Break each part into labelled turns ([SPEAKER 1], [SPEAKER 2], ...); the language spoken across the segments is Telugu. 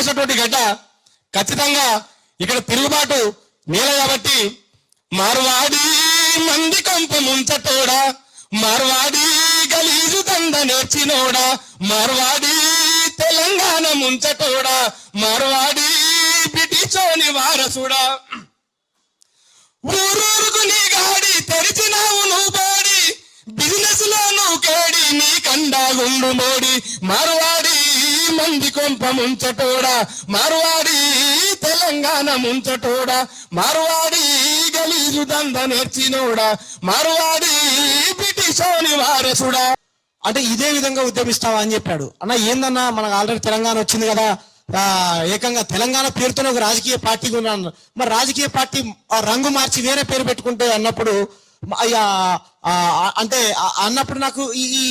[SPEAKER 1] వేసినటువంటి గడ్డ ఖచ్చితంగా ఇక్కడ తిరుగుబాటు నేల కాబట్టి మార్వాడి మంది కంపు ముంచటోడా మార్వాడి గలీజు దంద నేర్చినోడా మార్వాడి తెలంగాణ ముంచటోడా మార్వాడి బ్రిటిషోని వారసుడా. ఊరూరుకు నీ గాడి తెరిచినావు నువ్వు బాడి బిజినెస్లో నువ్వు కేడి నీ కండా గుండు మోడి మార్వాడి మంది కొంప ముంచటోడా మార్వాడి తెలంగాణ ముంచటోడా మార్వాడి గలీజు దంద నేర్చినోడా మార్వాడి బ్రిటిషోని వారసుడా.
[SPEAKER 2] అంటే ఇదే విధంగా ఉద్యమిస్తావా అని చెప్పాడు. అన్న ఏందన్నా మనకు ఆల్రెడీ తెలంగాణ వచ్చింది కదా ఆ, ఏకంగా తెలంగాణ పేరుతోనే ఒక రాజకీయ పార్టీ ఉన్నాను మరి రాజకీయ పార్టీ రంగు మార్చి వేరే పేరు పెట్టుకుంటే అన్నప్పుడు అయ్యా, అంటే అన్నప్పుడు నాకు ఈ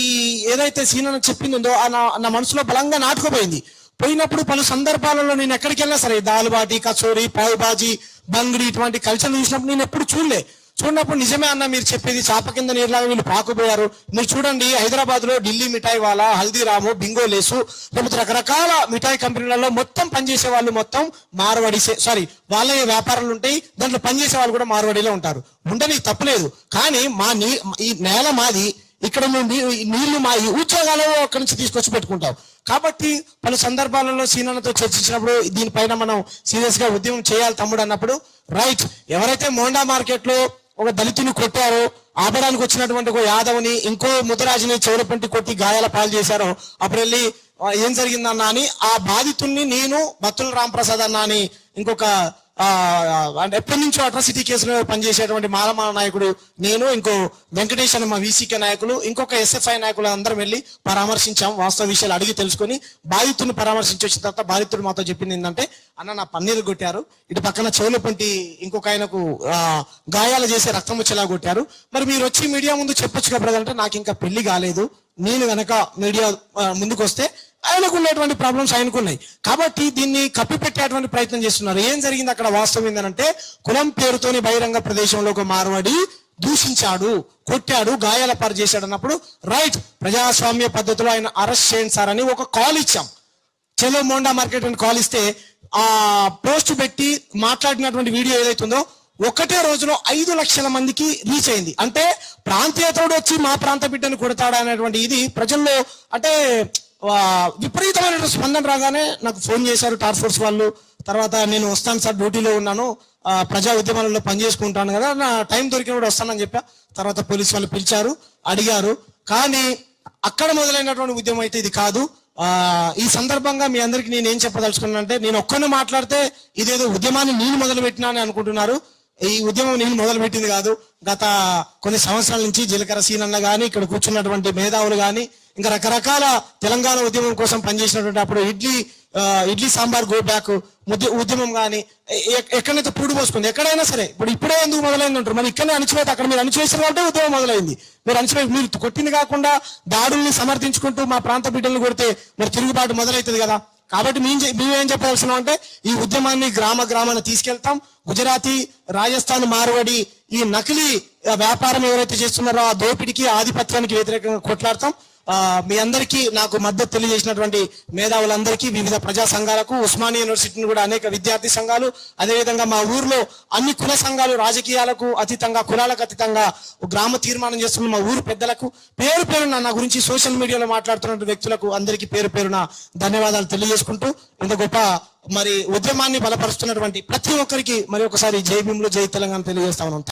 [SPEAKER 2] ఏదైతే సీన్ అని చెప్పిందో నా నా మనసులో బలంగా నాటుకుపోయింది. పోయినప్పుడు పలు సందర్భాలలో నేను ఎక్కడికి వెళ్ళినా సరే దాల్బాటి కచోరి పావుబాజీ బంగ్డి బంగిడి ఇటువంటి కల్చర్ చూసినప్పుడు నేను ఎప్పుడు చూడలే. చూడనప్పుడు నిజమే అన్న మీరు చెప్పేది చాప కింద నీరులాగా వీళ్ళు పాకుపోయారు. మీరు చూడండి హైదరాబాద్లో ఢిల్లీ మిఠాయి వాలా హల్దీరాము బింగో లేసు లేకపోతే రకరకాల మిఠాయి కంపెనీలలో మొత్తం పనిచేసే వాళ్ళు మొత్తం మార్వడిసే సారీ వాళ్ళ వ్యాపారాలు ఉంటాయి దాంట్లో పనిచేసే వాళ్ళు కూడా మార్వడిలో ఉంటారు. ఉండని తప్పలేదు. కానీ మా నీ ఈ నేల మాది ఇక్కడ మేము నీళ్ళు మా ఈ ఉద్యోగాలు అక్కడి నుంచి తీసుకొచ్చి పెట్టుకుంటాం. కాబట్టి పలు సందర్భాలలో సీనన్నతో చర్చించినప్పుడు దీనిపైన మనం సీరియస్గా ఉద్యమం చేయాలి తమ్ముడు అన్నప్పుడు రైట్ ఎవరైతే మోండా మార్కెట్లో ఒక దళితుని కొట్టారో ఆపడానికి వచ్చినటువంటి ఒక యాదవ్ని ఇంకో ముదరాజుని చెవులపంటి కొట్టి గాయాల పాలు చేశారో. అప్పుడు వెళ్ళి ఏం జరిగిందన్నా అని ఆ బాధితుణ్ణి నేను బత్తుల రాంప్రసాద్ అన్నా అని ఇంకొక ఎప్పటి నుంచో అట్రాసిటీ కేసులో పనిచేసేటువంటి మాలమాల నాయకుడు నేను ఇంకో వెంకటేష్ అని మా వీసీకే నాయకులు ఇంకొక ఎస్ఎఫ్ఐ నాయకులు అందరం వెళ్ళి పరామర్శించాం వాస్తవ విషయాలు అడిగి తెలుసుకొని బాధితుడిని పరామర్శించి వచ్చిన తర్వాత బాధితుడు మాతో చెప్పింది ఏంటంటే అన్న నా పన్నీరు కొట్టారు ఇటు పక్కన చెవుల పంటి ఇంకొక ఆయనకు గాయాలు చేసి రక్తం వచ్చేలా కొట్టారు. మరి మీరు వచ్చి మీడియా ముందు చెప్పొచ్చు కదా అంటే నాకు ఇంకా పెళ్ళి కాలేదు. నేను కనుక మీడియా ముందుకు వస్తే ఆయనకు ఉన్నటువంటి ప్రాబ్లమ్స్ ఆయనకు ఉన్నాయి కాబట్టి దీన్ని కప్పిపెట్టేటువంటి ప్రయత్నం చేస్తున్నారు. ఏం జరిగింది అక్కడ వాస్తవం ఏంటంటే కులం పేరుతోని బహిరంగ ప్రదేశంలో ఒక మార్వాడి దూషించాడు కొట్టాడు గాయాల పారు చేశాడు అన్నప్పుడు రైట్ ప్రజాస్వామ్య పద్ధతిలో ఆయన అరెస్ట్ చేయండి సార్ అని ఒక కాల్ ఇచ్చాం. చెలో మోండా మార్కెట్ అని కాల్ ఇస్తే ఆ పోస్ట్ పెట్టి మాట్లాడినటువంటి వీడియో ఏదైతుందో ఒకటే రోజులో ఐదు లక్షల మందికి రీచ్ అయింది. అంటే ప్రాంతీయతోడు వచ్చి మా ప్రాంత బిడ్డను కొడతాడా అనేటువంటి ఇది ప్రజల్లో అంటే విపరీతమైన స్పందన రాగానే నాకు ఫోన్ చేశారు టాస్క్ ఫోర్స్ వాళ్ళు. తర్వాత నేను వస్తాను సార్ డ్యూటీలో ఉన్నాను. ప్రజా ఉద్యమాలలో పనిచేసుకుంటాను కదా నా టైం దొరికినప్పుడు వస్తానని చెప్పా. తర్వాత పోలీసు వాళ్ళు పిలిచారు అడిగారు. కానీ అక్కడ మొదలైనటువంటి ఉద్యమం అయితే ఇది కాదు. ఈ సందర్భంగా మీ అందరికి నేను ఏం చెప్పదలుచుకున్నానంటే నేను ఒక్కరిని మాట్లాడితే ఇదేదో ఉద్యమాన్ని నేను మొదలు అని అనుకుంటున్నారు. ఈ ఉద్యమం నేను మొదలు పెట్టింది కాదు. గత కొన్ని సంవత్సరాల నుంచి జీలకర్ర సీనన్న కానీ ఇక్కడ కూర్చున్నటువంటి మేధావులు కానీ ఇంకా రకరకాల తెలంగాణ ఉద్యమం కోసం పనిచేసినటువంటి అప్పుడు ఇడ్లీ ఇడ్లీ సాంబార్ గో బ్యాక్ ఉద్యమం కానీ ఎక్కడైతే పూడి పోసుకుంది? ఎక్కడైనా సరే. ఇప్పుడు ఇప్పుడే ఎందుకు మొదలైంది ఉంటారు మరి ఇక్కడనే అణిచివేత అక్కడ మీరు అణిచివేసిన కాబట్టి ఉద్యమం మొదలైంది. మీరు అణిచివే మీరు కొట్టింది కాకుండా దాడుల్ని సమర్థించుకుంటూ మా ప్రాంత బిడ్డలను కొడితే మరి తిరుగుబాటు మొదలవుతుంది కదా. కాబట్టి మేము మేమేం చెప్పవలసిన ఏం అంటే ఈ ఉద్యమాన్ని గ్రామ గ్రామాన్ని తీసుకెళ్తాం. గుజరాతీ రాజస్థాన్ మార్వడి ఈ నకిలీ వ్యాపారం ఎవరైతే చేస్తున్నారో ఆ దోపిడికి ఆధిపత్యానికి వ్యతిరేకంగా కొట్లాడతాం. మీ అందరికీ నాకు మద్దతు తెలియజేసినటువంటి మేధావులందరికీ వివిధ ప్రజా సంఘాలకు ఉస్మానియా యూనివర్సిటీని కూడా అనేక విద్యార్థి సంఘాలు అదేవిధంగా మా ఊర్లో అన్ని కుల సంఘాలు రాజకీయాలకు అతీతంగా కులాలకు అతీతంగా ఒక గ్రామ తీర్మానం చేస్తున్న మా ఊరు పెద్దలకు పేరు పేరున నా గురించి సోషల్ మీడియాలో మాట్లాడుతున్న వ్యక్తులకు అందరికీ పేరు పేరున ధన్యవాదాలు తెలియజేసుకుంటూ ఇంత గొప్ప మరి ఉద్యమాన్ని బలపరుస్తున్నటువంటి ప్రతి ఒక్కరికి మరి ఒకసారి జై భీములు జై తెలంగాణ తెలియజేస్తా ఉన్నాం.